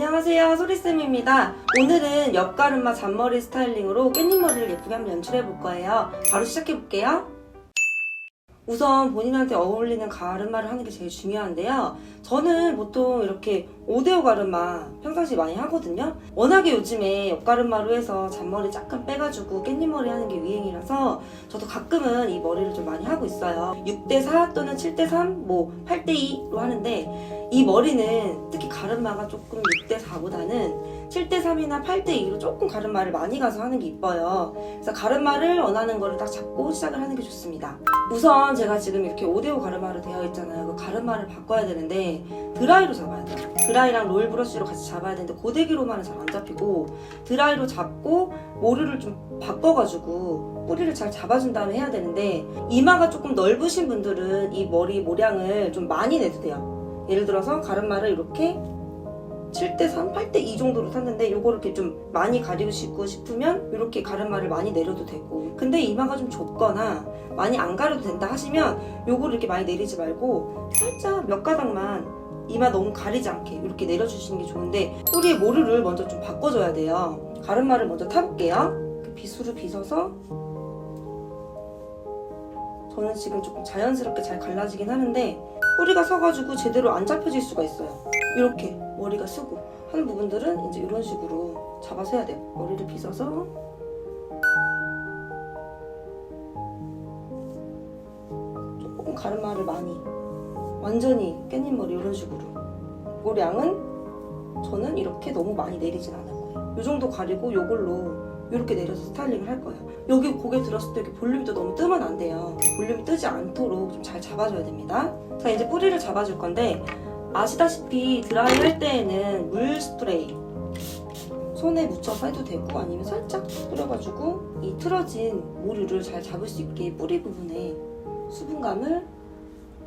안녕하세요. 소리쌤입니다. 오늘은 옆가르마 잔머리 스타일링으로 깻잎머리를 예쁘게 한번 연출해 볼 거예요. 바로 시작해 볼게요. 우선 본인한테 어울리는 가르마를 하는 게 제일 중요한데요. 저는 보통 이렇게 5대5 가르마 평상시에 많이 하거든요. 워낙에 요즘에 옆가르마로 해서 잔머리 약간 빼가지고 깻잎머리 하는 게 유행이라서 저도 가끔은 이 머리를 좀 많이 하고 있어요. 6대4 또는 7대3 뭐 8대2로 하는데 이 머리는 특히 가르마가 조금 6대4보다는 7대3이나 8대2로 조금 가르마를 많이 가서 하는 게 이뻐요. 그래서 가르마를 원하는 거를 딱 잡고 시작을 하는 게 좋습니다. 우선 제가 지금 이렇게 5대5 가르마로 되어 있잖아요. 그 가르마를 바꿔야 되는데 드라이로 잡아야 돼요. 드라이랑 롤 브러쉬로 같이 잡아야 되는데 고데기로만은 잘 안 잡히고 드라이로 잡고 모르를 좀 바꿔가지고 뿌리를 잘 잡아준 다음에 해야 되는데 이마가 조금 넓으신 분들은 이 머리 모량을 좀 많이 내도 돼요. 예를 들어서 가르마를 이렇게 7대 3, 8대 2 정도로 탔는데 요거를 이렇게 좀 많이 가리고 싶으면 이렇게 가르마를 많이 내려도 되고. 근데 이마가 좀 좁거나 많이 안 가려도 된다 하시면 요거를 이렇게 많이 내리지 말고 살짝 몇 가닥만 이마 너무 가리지 않게 이렇게 내려주시는 게 좋은데 뿌리의 모르를 먼저 좀 바꿔줘야 돼요. 가르마를 먼저 타볼게요. 빗으로 빗어서 저는 지금 조금 자연스럽게 잘 갈라지긴 하는데 뿌리가 서가지고 제대로 안 잡혀질 수가 있어요 이렇게 머리가 쓰고 하는 부분들은 이제 이런 식으로 잡아서 해야 돼요. 머리를 빗어서 조금 가르마를 많이 완전히 깻잎 머리 이런 식으로 모량은 저는 이렇게 너무 많이 내리진 않을 거예요. 이 정도 가리고 이걸로 이렇게 내려서 스타일링을 할 거예요. 여기 고개 들었을 때 이렇게 볼륨이 또 너무 뜨면 안 돼요. 볼륨이 뜨지 않도록 좀 잘 잡아줘야 됩니다. 자 이제 뿌리를 잡아줄 건데 아시다시피 드라이 할 때에는 물 스프레이 손에 묻혀서 해도 되고 아니면 살짝 뿌려가지고 이 틀어진 모류를 잘 잡을 수 있게 뿌리 부분에 수분감을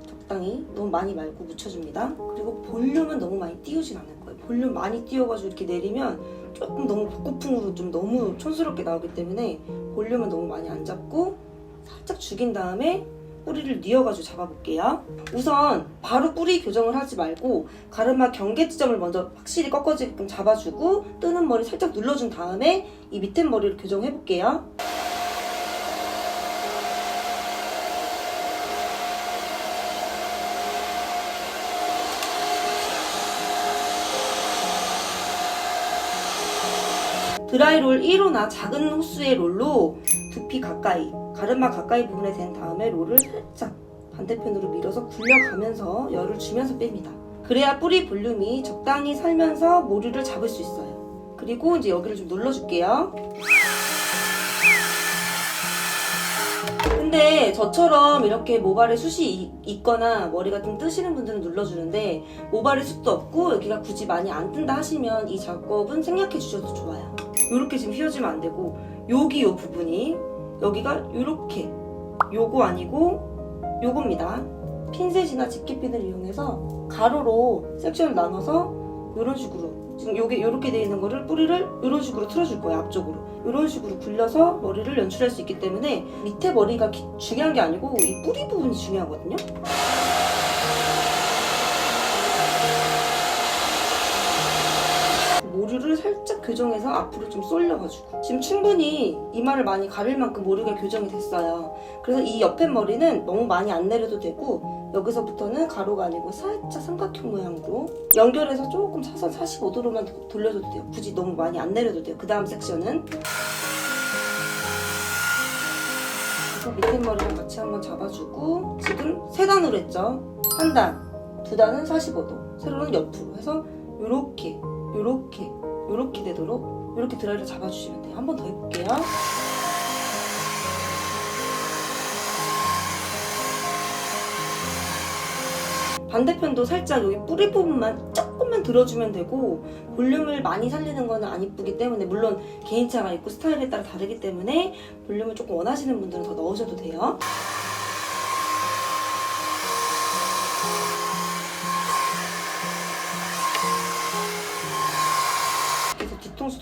적당히 너무 많이 말고 묻혀줍니다. 그리고 볼륨은 너무 많이 띄우진 거예요. 볼륨 많이 띄워가지고 이렇게 내리면 조금 너무 복고풍으로 좀 너무 촌스럽게 나오기 때문에 볼륨은 너무 많이 안 잡고 살짝 죽인 다음에 뿌리를 뉘어가지고 잡아볼게요. 우선 바로 뿌리 교정을 하지 말고 가르마 경계 지점을 먼저 확실히 꺾어지게끔 잡아주고 뜨는 머리 살짝 눌러준 다음에 이 밑에 머리를 교정해볼게요. 드라이롤 1호나 작은 호수의 롤로 두피 가까이 가르마 가까이 부분에 댄 다음에 롤을 살짝 반대편으로 밀어서 굴려가면서 열을 주면서 뺍니다. 그래야 뿌리 볼륨이 적당히 살면서 모류를 잡을 수 있어요. 그리고 이제 여기를 좀 눌러줄게요. 근데 저처럼 이렇게 모발에 숱이 이- 있거나 머리가 좀 뜨시는 분들은 눌러주는데 모발에 숱도 없고 여기가 굳이 많이 안 뜬다 하시면 이 작업은 생략해 주셔도 좋아요. 이렇게 지금 휘어지면 안 되고 여기 요 부분이 여기가 이렇게 요거 아니고 요겁니다. 핀셋이나 집게핀을 이용해서 가로로 섹션을 나눠서 이런 식으로 지금 요게 이렇게 되어 있는 거를 뿌리를 이런 식으로 틀어줄 거예요 앞쪽으로 이런 식으로 굴려서 머리를 연출할 수 있기 때문에 밑에 머리가 기- 중요한 게 아니고 이 뿌리 부분이 중요하거든요. 모류를 살짝 교정해서 앞으로 좀 쏠려가지고 지금 충분히 이마를 많이 가릴 만큼 모류가 교정이 됐어요. 그래서 이 옆에 머리는 너무 많이 안 내려도 되고 여기서부터는 가로가 아니고 살짝 삼각형 모양으로 연결해서 조금 사선 45도로만 돌려줘도 돼요. 굳이 너무 많이 안 내려도 돼요. 그 다음 섹션은 밑에 머리랑 같이 한번 잡아주고 지금 세 단으로 했죠. 한 단, 두 단은 45도, 세로는 옆으로 해서 이렇게 요렇게 요렇게 되도록 요렇게 드라이를 잡아주시면 돼요. 한 번 더 해볼게요. 반대편도 살짝 여기 뿌리 부분만 조금만 들어주면 되고 볼륨을 많이 살리는 거는 안 이쁘기 때문에 물론 개인차가 있고 스타일에 따라 다르기 때문에 볼륨을 조금 원하시는 분들은 더 넣으셔도 돼요.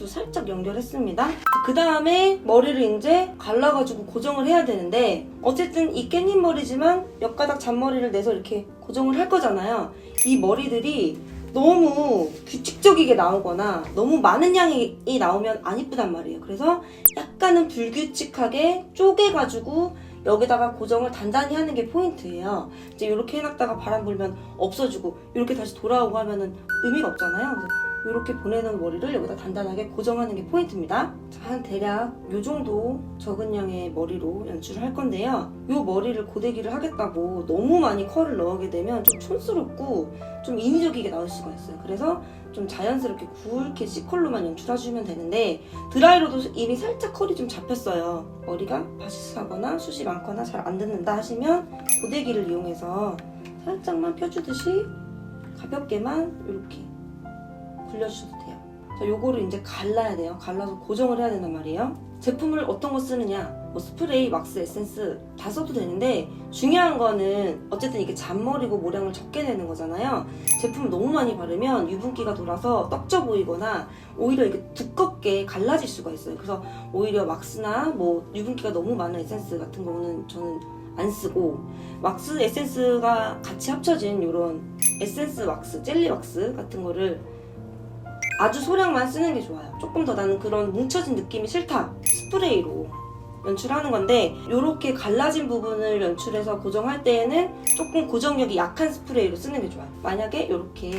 살짝 연결했습니다. 그 다음에 머리를 이제 갈라가지고 고정을 해야 되는데 어쨌든 이 깻잎 머리지만 몇 가닥 잔머리를 내서 이렇게 고정을 할 거잖아요. 이 머리들이 너무 규칙적이게 나오거나 너무 많은 양이 나오면 안 이쁘단 말이에요. 그래서 약간은 불규칙하게 쪼개가지고 여기다가 고정을 단단히 하는 게 포인트예요. 이제 이렇게 해놨다가 바람 불면 없어지고 이렇게 다시 돌아오고 하면은 의미가 없잖아요. 이렇게 보내는 머리를 여기다 단단하게 고정하는 게 포인트입니다. 자, 한 대략 이 정도 적은 양의 머리로 연출을 할 건데요. 이 머리를 고데기를 하겠다고 너무 많이 컬을 넣게 되면 좀 촌스럽고 좀 인위적이게 나올 수가 있어요. 그래서 좀 자연스럽게 굵게 C컬로만 연출해주면 되는데 드라이로도 이미 살짝 컬이 좀 잡혔어요. 머리가 바시스하거나 숱이 많거나 잘 안 듣는다 하시면 고데기를 이용해서 살짝만 펴주듯이 가볍게만 이렇게 굴려주셔도 돼요. 자, 요거를 이제 갈라야 돼요. 갈라서 고정을 해야 된단 말이에요. 제품을 어떤 거 쓰느냐, 뭐 스프레이, 왁스, 에센스 다 써도 되는데 중요한 거는 어쨌든 이게 잔머리고 모량을 적게 내는 거잖아요. 제품을 너무 많이 바르면 유분기가 돌아서 떡져 보이거나 오히려 이게 두껍게 갈라질 수가 있어요. 그래서 오히려 왁스나 뭐 유분기가 너무 많은 에센스 같은 경우는 저는 안 쓰고 왁스 에센스가 같이 합쳐진 이런 에센스 왁스, 젤리 왁스 같은 거를 아주 소량만 쓰는 게 좋아요. 조금 더 나는 그런 뭉쳐진 느낌이 싫다. 스프레이로 연출하는 건데 이렇게 갈라진 부분을 연출해서 고정할 때에는 조금 고정력이 약한 스프레이로 쓰는 게 좋아요. 만약에 이렇게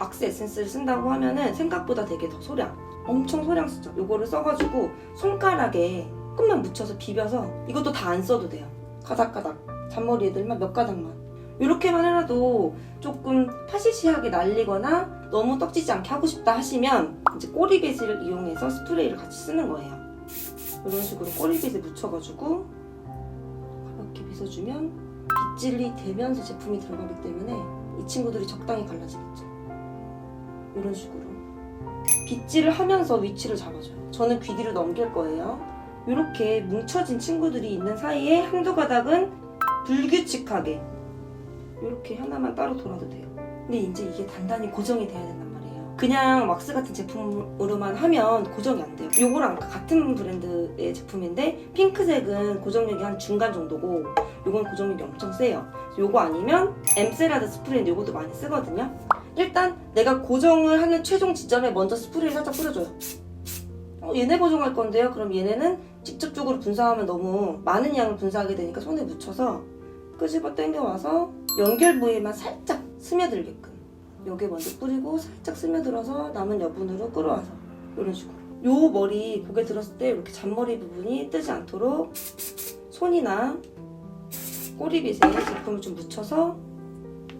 왁스 에센스를 쓴다고 하면은 생각보다 되게 더 소량, 엄청 소량 쓰죠. 이거를 써가지고 손가락에 조금만 묻혀서 비벼서 이것도 다 안 써도 돼요. 가닥가닥 잔머리 애들만 몇 가닥만 이렇게만 해놔도 조금 파시시하게 날리거나 너무 떡지지 않게 하고 싶다 하시면 이제 꼬리빗을 이용해서 스프레이를 같이 쓰는 거예요. 이런 식으로 꼬리빗을 묻혀가지고 가볍게 빗어주면 빗질이 되면서 제품이 들어가기 때문에 이 친구들이 적당히 갈라지겠죠. 이런 식으로 빗질을 하면서 위치를 잡아줘요. 저는 귀 뒤로 넘길 거예요. 이렇게 뭉쳐진 친구들이 있는 사이에 한두 가닥은 불규칙하게 이렇게 하나만 따로 돌아도 돼요. 근데 이제 이게 단단히 고정이 돼야 된단 말이에요. 그냥 왁스 같은 제품으로만 하면 고정이 안 돼요. 요거랑 같은 브랜드의 제품인데 핑크색은 고정력이 한 중간 정도고 요건 고정력이 엄청 세요. 요거 아니면 엠세라드 스프레이인데 요것도 많이 쓰거든요. 일단 내가 고정을 하는 최종 지점에 먼저 스프레이를 살짝 뿌려줘요. 어, 얘네 고정할 건데요. 그럼 얘네는 직접적으로 분사하면 너무 많은 양을 분사하게 되니까 손에 묻혀서 끄집어 당겨와서 연결 부위에만 살짝 스며들게끔. 여기에 먼저 뿌리고 살짝 스며들어서 남은 여분으로 끌어와서 이런 식으로. 요 머리 고개 들었을 때 이렇게 잔머리 부분이 뜨지 않도록 손이나 꼬리빗에 제품을 좀 묻혀서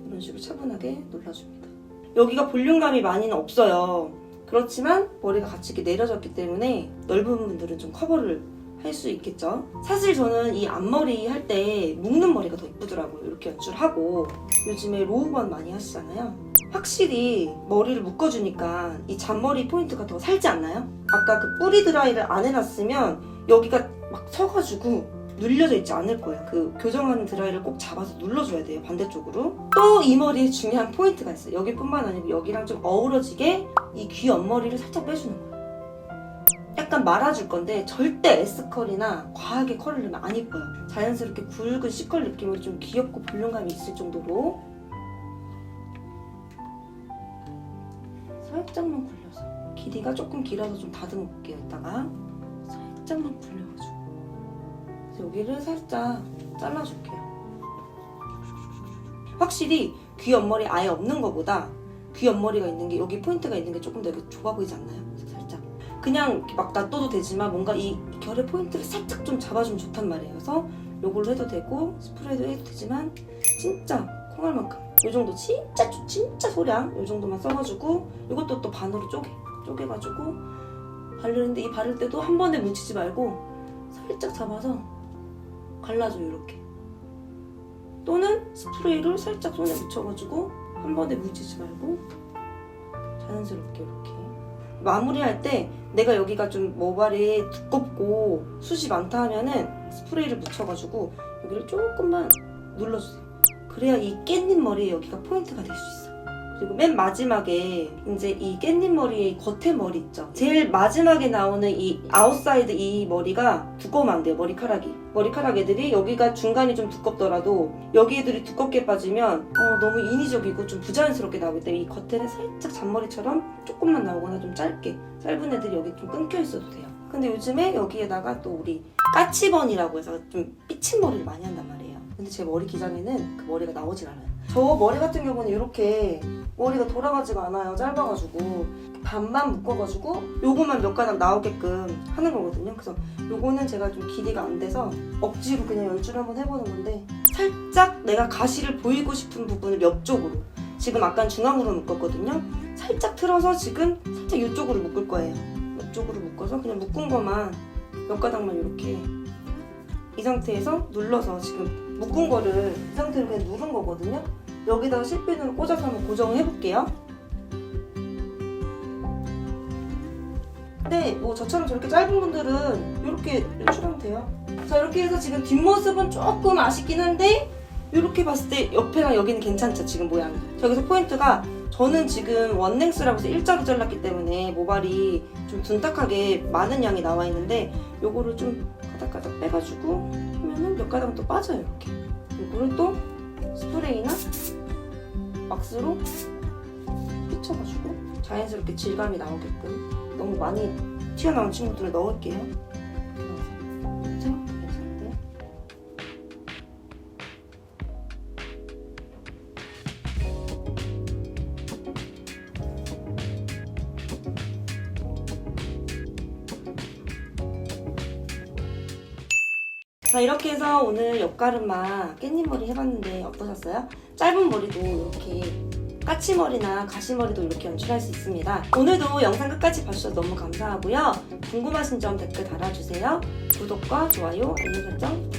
이런 식으로 차분하게 눌러줍니다. 여기가 볼륨감이 많이는 없어요. 그렇지만 머리가 같이 이렇게 내려졌기 때문에 넓은 분들은 좀 커버를 할 수 있겠죠. 사실 저는 이 앞머리 할 때 묶는 머리가 더 이쁘더라고요. 이렇게 연출하고 요즘에 로우번 많이 하시잖아요. 확실히 머리를 묶어주니까 이 잔머리 포인트가 더 살지 않나요? 아까 그 뿌리 드라이를 안 해놨으면 여기가 막 서가지고 눌려져 있지 않을 거예요. 그 교정하는 드라이를 꼭 잡아서 눌러줘야 돼요. 반대쪽으로. 또 이 머리에 중요한 포인트가 있어요. 여기뿐만 아니고 여기랑 좀 어우러지게 이 귀 옆머리를 살짝 빼주는 거예요. 약간 말아줄 건데 절대 S컬이나 과하게 컬을 넣으면 안 이뻐요. 자연스럽게 굵은 C컬 느낌으로 좀 귀엽고 볼륨감이 있을 정도로 살짝만 굴려서 길이가 조금 길어서 좀 다듬어 볼게요. 이따가 살짝만 굴려가지고 여기를 살짝 잘라줄게요. 확실히 귀 옆머리 아예 없는 것보다 귀 옆머리가 있는 게 여기 포인트가 있는 게 조금 더 좁아 보이지 않나요? 그냥 막 놔둬도 되지만 뭔가 이 결의 포인트를 살짝 좀 잡아주면 좋단 말이에요. 그래서 요걸로 해도 되고 스프레이도 해도 되지만 진짜 콩알만큼 요 정도 진짜 조- 진짜 소량 요 정도만 써가지고 이것도 또 반으로 쪼개 쪼개가지고 바르는데 이 바를 때도 한 번에 뭉치지 말고 살짝 잡아서 갈라줘요 이렇게 또는 스프레이를 살짝 손에 묻혀가지고 한 번에 뭉치지 말고 자연스럽게 이렇게 마무리할 때 내가 여기가 좀 모발이 두껍고 숱이 많다 하면은 스프레이를 묻혀가지고 여기를 조금만 눌러주세요. 그래야 이 깻잎 머리에 여기가 포인트가 될 수 있어요. 그리고 맨 마지막에 이제 이 깻잎 머리의 겉에 머리 있죠. 제일 마지막에 나오는 이 아웃사이드 이 머리가 두꺼우면 안 돼요. 머리카락이. 머리카락 애들이 여기가 중간이 좀 두껍더라도 여기 애들이 두껍게 빠지면 어, 너무 인위적이고 좀 부자연스럽게 나오기 때문에 이 겉에는 살짝 잔머리처럼 조금만 나오거나 좀 짧게 짧은 애들이 여기 좀 끊겨 있어도 돼요. 근데 요즘에 여기에다가 또 우리 까치번이라고 해서 좀 삐친 머리를 많이 한단 말이에요. 근데 제 머리 기장에는 그 머리가 나오질 않아요. 저 머리 같은 경우는 이렇게 머리가 돌아가지가 않아요. 짧아가지고 반만 묶어가지고 요거만 몇 가닥 나오게끔 하는 거거든요. 그래서 요거는 제가 좀 길이가 안 돼서 억지로 그냥 연출 한번 해보는 건데 살짝 내가 가시를 보이고 싶은 부분을 옆쪽으로 지금 아까 중앙으로 묶었거든요. 살짝 틀어서 지금 살짝 이쪽으로 묶을 거예요. 이쪽으로 묶어서 그냥 묶은 것만 몇 가닥만 이렇게 이 상태에서 눌러서 지금 묶은 거를 이 상태로 그냥 누른 거거든요. 여기다가 실핀으로 꽂아서 한번 고정을 해볼게요. 근데 뭐 저처럼 저렇게 짧은 분들은 이렇게 연출하면 돼요. 자 이렇게 해서 지금 뒷모습은 조금 아쉽긴 한데 이렇게 봤을 때 옆에랑 여기는 괜찮죠 지금 모양이. 자 여기서 포인트가 저는 지금 원랭스라고 해서 일자로 잘랐기 때문에 모발이 좀 둔탁하게 많은 양이 나와 있는데 요거를 좀 가닥가닥 빼가지고 가닥은 또 빠져요 이렇게. 요거를 또 스프레이나 왁스로 삐쳐가지고 자연스럽게 질감이 나오게끔 너무 많이 튀어나온 친구들을 넣을게요. 자 이렇게 해서 오늘 옆가르마 깻잎머리 해봤는데 어떠셨어요? 짧은 머리도 이렇게 까치머리나 가시머리도 이렇게 연출할 수 있습니다. 오늘도 영상 끝까지 봐주셔서 너무 감사하고요. 궁금하신 점 댓글 달아주세요. 구독과 좋아요, 알림 설정